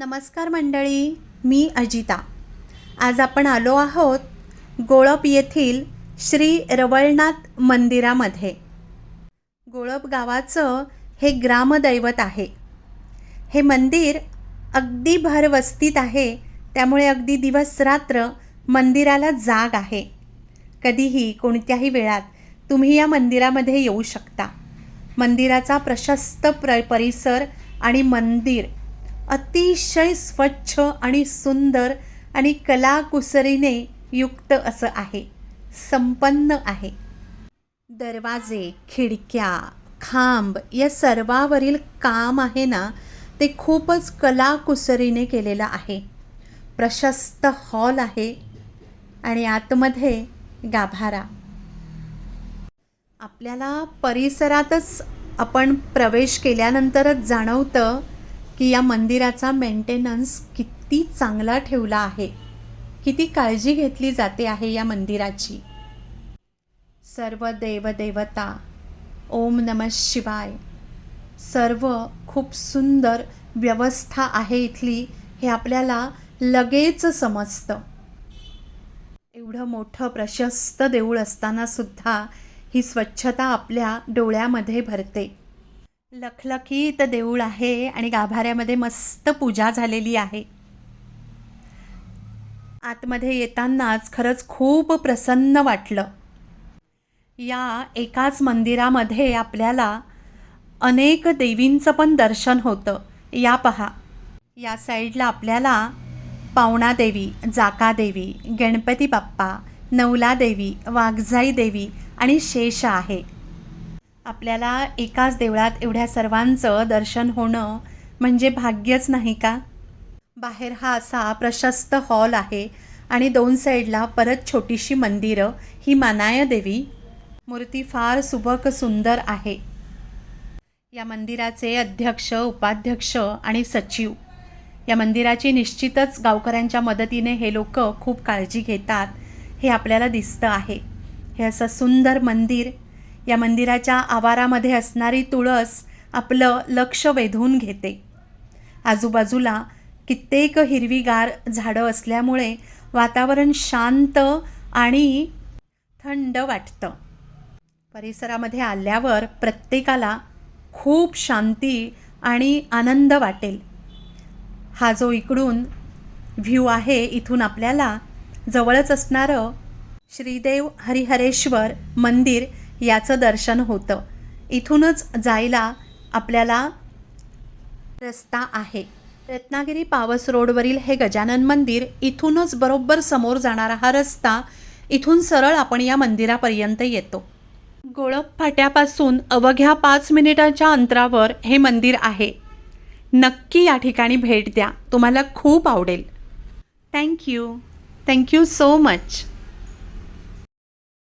नमस्कार मंडळी मी अजिता. आज आपण आलो आहोत गोळप येथील श्री रवळनाथ मंदिरामध्ये. गोळप गावाचं हे ग्रामदैवत आहे. हे मंदिर अगदी भरवस्तीत आहे त्यामुळे अगदी दिवस रात्र मंदिराला जाग आहे. कधीही कोणत्याही वेळात तुम्ही या मंदिरामध्ये येऊ शकता. मंदिराचा प्रशस्त प्र परिसर आणि मंदिर अतिशय स्वच्छ आणि सुंदर आणि कलाकुसरीने युक्त असं आहे. संपन्न आहे. दरवाजे खिडक्या खांब या सर्वावरील काम आहे ना ते खूपच कलाकुसरीने केलेलं आहे. प्रशस्त हॉल आहे आणि आतमध्ये गाभारा. आपल्याला परिसरातच आपण प्रवेश केल्यानंतरच जाणवतं की या मंदिराचा मेंटेनन्स किती चांगला ठेवला आहे? किती काळजी घेतली जाते आहे या मंदिराची? सर्व देवदेवता ओम नम शिवाय सर्व खूप सुंदर व्यवस्था आहे इथली हे आपल्याला लगेच समजतं. एवढं मोठं प्रशस्त देऊळ असताना सुद्धा ही स्वच्छता आपल्या डोळ्यामध्ये भरते. लखलखीत देऊळ आहे आणि गाभाऱ्यामध्ये मस्त पूजा झालेली आहे. आतमध्ये येतानाच खरंच खूप प्रसन्न वाटलं. या एकाच मंदिरामध्ये आपल्याला अनेक देवींचं पण दर्शन होतं. या पहा. या साईडला आपल्याला पावणा देवी जाका देवी गणपती बाप्पा नवला देवी वाघजाई देवी आणि शेष आहे. आपल्याला एकाच देवळात एवढ्या सर्वांचं दर्शन होणं म्हणजे भाग्यच नाही का? बाहेर हा असा प्रशस्त हॉल आहे आणि दोन साईडला परत छोटीशी मंदिरं ही मानाय देवी. मूर्ती फार सुबक सुंदर आहे. या मंदिराचे अध्यक्ष उपाध्यक्ष आणि सचिव. या मंदिराची निश्चितच गावकऱ्यांच्या मदतीने हे लोक खूप काळजी घेतात हे आपल्याला दिसतं आहे. हे असं सुंदर मंदिर या मंदिराच्या आवारामध्ये असणारी तुळस आपलं लक्ष वेधून घेते. आजूबाजूला कित्येक हिरवीगार झाडं असल्यामुळे वातावरण शांत आणि थंड वाटतं. परिसरामध्ये आल्यावर प्रत्येकाला खूप शांती आणि आनंद वाटेल. हा जो इकडून व्ह्यू आहे इथून आपल्याला जवळच असणारं श्रीदेव हरिहरेश्वर मंदिर याचं दर्शन होतं. इथूनच जायला आपल्याला रस्ता आहे. रत्नागिरी पावस रोडवरील हे गजानन मंदिर इथूनच बरोबर समोर जाणारा हा रस्ता इथून सरळ आपण या मंदिरापर्यंत येतो. गोळप फाट्यापासून अवघ्या पाच मिनिटाच्या अंतरावर हे मंदिर आहे. नक्की या ठिकाणी भेट द्या. तुम्हाला खूप आवडेल. Thank you thank you so much